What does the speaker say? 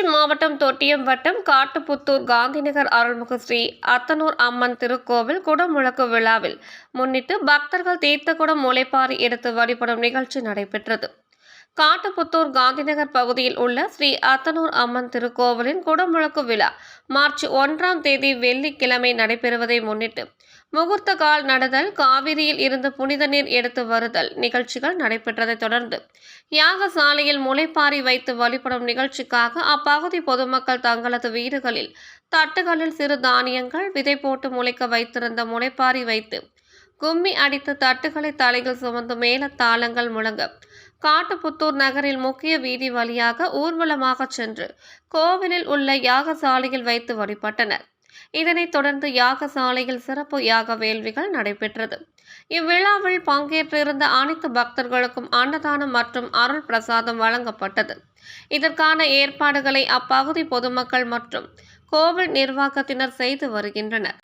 மாவட்டம் தொட்டியம் வட்டம் காட்டுப்புத்தூர் காந்திநகர் அருள்மிகு ஸ்ரீ அத்தனூர் அம்மன் திருக்கோவில் குடமுழக்கு விழாவில் முன்னிட்டு பக்தர்கள் தீர்த்தக்குடம் முளைப்பாரி எடுத்து வழிபடும் நிகழ்ச்சி நடைபெற்றது. காட்டுப்புத்தூர் காந்திநகர் பகுதியில் உள்ள ஸ்ரீ அத்தனூர் அம்மன் திருக்கோவிலின் குடமுழக்கு விழா மார்ச் ஒன்றாம் தேதி வெள்ளிக்கிழமை நடைபெறுவதை முன்னிட்டு முகூர்த்த கால் நடுதல் காவிரியில் இருந்து புனித நீர் எடுத்து வருதல் நிகழ்ச்சிகள் நடைபெற்றதைத் தொடர்ந்து யாகசாலையில் முளைப்பாரி வைத்து வழிபடும் நிகழ்ச்சிக்காக அப்பகுதி பொதுமக்கள் தங்களது வீடுகளில் தட்டுகளில் சிறு தானியங்கள் விதை போட்டு முளைக்க வைத்திருந்த முளைப்பாரி வைத்து கும்மி அடித்து தட்டுகளை தலையில் சுமந்து மேல தாளங்கள் முழங்க. காட்டுப்புத்தூர் நகரில் முக்கிய வீதி வழியாக ஊர்வலமாக சென்று கோவிலில் உள்ள யாகசாலையில் வைத்து வழிபட்டனர். இதனைத் தொடர்ந்து யாகசாலையில் சிறப்பு யாக வேள்விகள் நடைபெற்றது. இவ்விழாவில் பங்கேற்றிருந்த அனைத்து பக்தர்களுக்கும் அன்னதானம் மற்றும் அருள் பிரசாதம் வழங்கப்பட்டது. இதற்கான ஏற்பாடுகளை அப்பகுதி பொதுமக்கள் மற்றும் கோவில் நிர்வாகத்தினர் செய்து வருகின்றனர்.